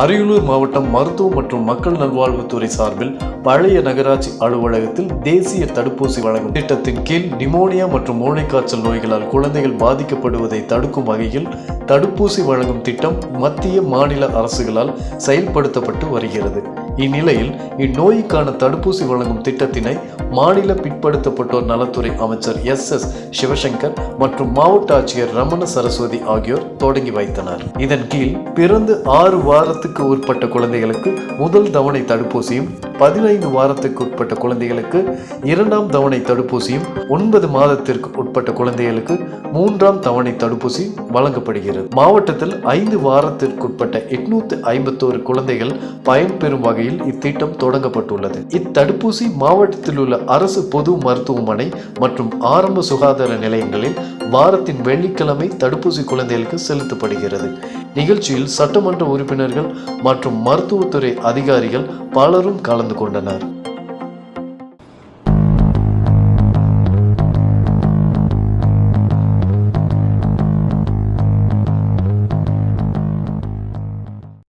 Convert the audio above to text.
அரியலூர் மாவட்டம் மருத்துவ மற்றும் மக்கள் நல்வாழ்வுத்துறை சார்பில் பழைய நகராட்சி அலுவலகத்தில் தேசிய தடுப்பூசி வழங்கும் திட்டத்தின் கீழ் நிமோனியா மற்றும் மூளைக்காய்ச்சல் நோய்களால் குழந்தைகள் பாதிக்கப்படுவதை தடுக்கும் வகையில் தடுப்பூசி வழங்கும் திட்டம் மத்திய மாநில அரசுகளால் செயல்படுத்தப்பட்டு வருகிறது. இந்நிலையில் இந்நோய்க்கான தடுப்பூசி வழங்கும் திட்டத்தினை மாநில பிற்படுத்தப்பட்டோர் நலத்துறை அமைச்சர் எஸ் எஸ் சிவசங்கர் மற்றும் மாவட்ட ஆட்சியர் ரமண சரஸ்வதி ஆகியோர் தொடங்கி வைத்தனர். இதன் கீழ் பிறந்து ஆறு வாரத்துக்கு உட்பட்ட குழந்தைகளுக்கு முதல் தவணை தடுப்பூசியும் பதினைந்து வாரத்துக்கு உட்பட்ட குழந்தைகளுக்கு இரண்டாம் தவணை தடுப்பூசியும் ஒன்பது மாதத்திற்கு உட்பட்ட குழந்தைகளுக்கு மூன்றாம் தவணை தடுப்பூசி வழங்கப்படுகிறது. மாவட்டத்தில் ஐந்து வாரத்திற்குட்பட்ட எட்நூத்து ஐம்பத்தோரு குழந்தைகள் பயன்பெறும் வகையில் இத்திட்டம் தொடங்கப்பட்டுள்ளது. இத்தடுப்பூசி மாவட்டத்தில் உள்ள அரசு பொது மருத்துவமனை மற்றும் ஆரம்ப சுகாதார நிலையங்களில் வாரத்தின் வெள்ளிக்கிழமை தடுப்பூசி குழந்தைகளுக்கு செலுத்தப்படுகிறது. நிகழ்ச்சியில் சட்டமன்ற உறுப்பினர்கள் மற்றும் மருத்துவத்துறை அதிகாரிகள் பலரும் கலந்து கொண்டனர்.